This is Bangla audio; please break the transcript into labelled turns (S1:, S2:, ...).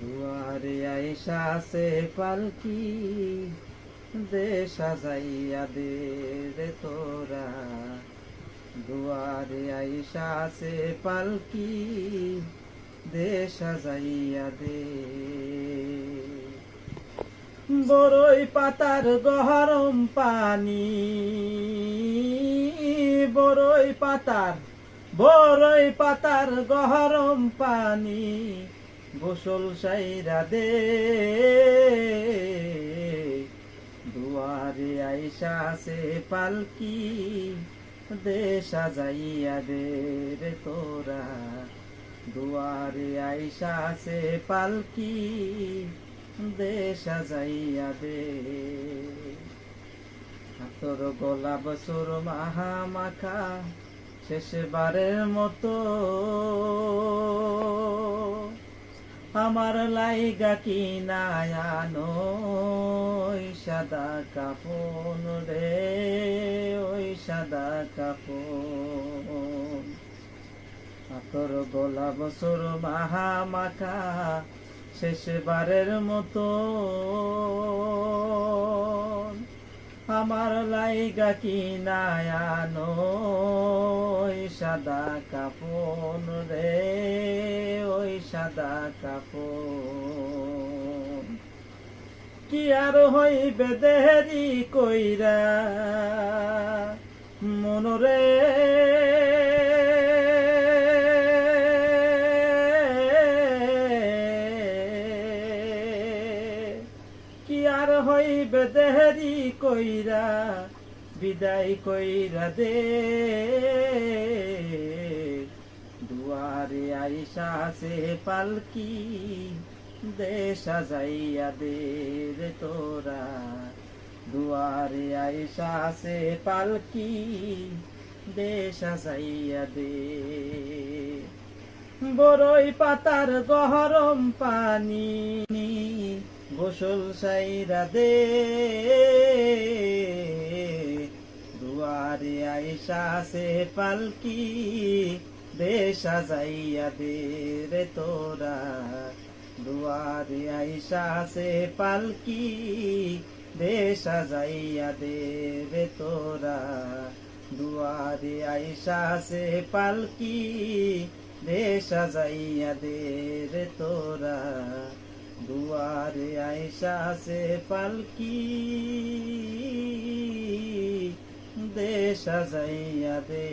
S1: দুয়ারে আইসা সে পালকি দে সাজাইয়া দে রে তোরা। দুয়ারে আইসা সে পালকি দে সাজাইয়া দে। বড়ই পাতার গহরম পানি বড়ই পাতার বড়ই পাতার গহরম পানি গোসল সাইরা দে। দুয়ারে আইসা আছে পালকি দে সাজাইয়া দে রে তোরা। দুয়ারে আইসা আছে পালকি দে সাজাইয়া দে। তোর গোলা বছর মাহা মাখা শেষবারের মতো আমার লাইগা কি নায়ানো সাদা কাপন রে, ওই সাদা কাপন তোর গোলা বছর মাহা মাখা শেষবারের মতো আমার লাইগা কি নায়ানো সাদা কাপন রে, ওই সাদা কাপন কি আর হইবে দেরি কইরা, মনরে হইবে দেরি কইরা, বিদায় কইরা দে। দুয়ারে আইসা সে পালকি দে সাজাইয়া দে রে তোরা। দুয়ারে আইসা সে পালকি দে সাজাইয়া দে। বড়ই পাতার গহরম পানি গোসল সাইরা দে। দুয়ারে আইসা সে পালকি দে সাজাইয়া দে রে তোরা। দুয়ারে আইসা সে পালকি দে সাজাইয়া দে রে তোরা। দুয়ারে আইসা সে পালকি দে সাজাইয়া দে রে তোরা। দুয়ারে আয়সা সে পালকি। দেশা যাইয়া দে।